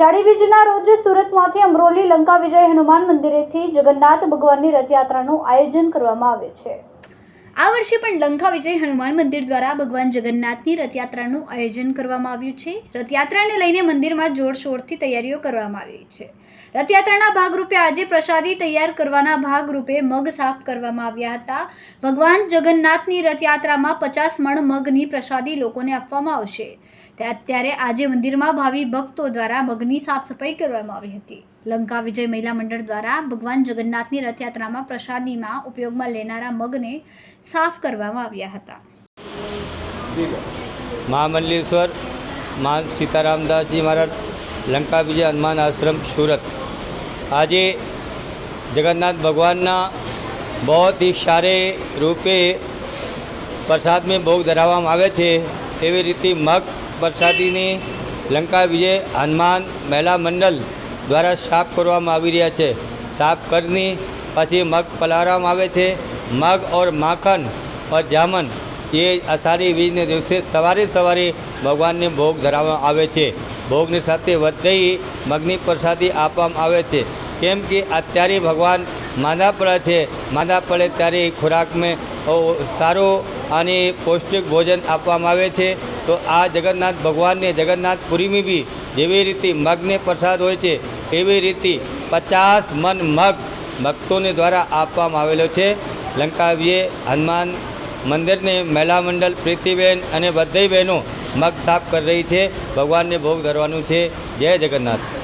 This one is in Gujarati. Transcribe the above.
અષાઢી બીજના રોજ સુરતમાંથી અમરોલી લંકા વિજય હનુમાન મંદિરેથી જગન્નાથ ભગવાનની રથયાત્રાનું આયોજન કરવામાં આવે છે. આ વર્ષે પણ લંકા વિજય હનુમાન મંદિર દ્વારા ભગવાન જગન્નાથની રથયાત્રાનું આયોજન કરવામાં આવ્યું છે. રથયાત્રાને લઈને મંદિરમાં જોરશોરથી તૈયારીઓ કરવામાં આવી છે. રથયાત્રાના ભાગરૂપે આજે પ્રસાદી તૈયાર કરવાના ભાગરૂપે મગ સાફ કરવામાં આવ્યા હતા. ભગવાન જગન્નાથની રથયાત્રામાં પચાસ મણ મગની પ્રસાદી લોકોને આપવામાં આવશે. અત્યારે આજે મંદિરમાં ભાવિ ભક્તો દ્વારા મગની સાફ સફાઈ કરવામાં આવી હતી. લંકા વિજય મહિલા મંડળ દ્વારા ભગવાન જગન્નાથની રથયાત્રામાં પ્રસાદીમાં ઉપયોગમાં લેનારા મગને સાફ કરવામાં આવ્યા હતા. મહામંડલેશ્વર માન સીતારામદાસજી મહારાજ, લંકા વિજય હનુમાન આશ્રમ, સુરત. આજે જગન્નાથ ભગવાનના બહુ ही सारे रूपे प्रसाद में ધરાવવામાં આવે છે એવી રીતે મગ પ્રસાદીની લંકા વિજય હનુમાન મહિલા મંડળ દ્વારા સાફ કરવામાં આવી રહ્યા છે. સાફ કરની પછી મગ પલાળવામાં આવે છે. મગ ઓર માખણ ઓર જામન એ અષાઢી બીજને દિવસે સવારે સવારે ભગવાનને ભોગ ધરાવવામાં આવે છે. ભોગની સાથે વધઈ મગની પ્રસાદી આપવામાં આવે છે. કેમ કે અત્યારે ભગવાન માંદા પડે છે. માંદા પડે ત્યારે ખોરાકમાં સારો અને પૌષ્ટિક ભોજન આપવામાં આવે છે. તો આ જગન્નાથ ભગવાનને જગન્નાથપુરીમાં બી જેવી રીતે મગને પ્રસાદ હોય છે, એવી રીતે પચાસ મન મગ ભક્તોને દ્વારા આપવામાં આવેલો છે. લંકાવીએ હનુમાન મંદિરને મહિલા મંડળ પ્રીતિબેન અને બધી બહેનો મગ સાફ કરી રહી છે. ભગવાનને ભોગ ધરવાનું છે. જય જગન્નાથ.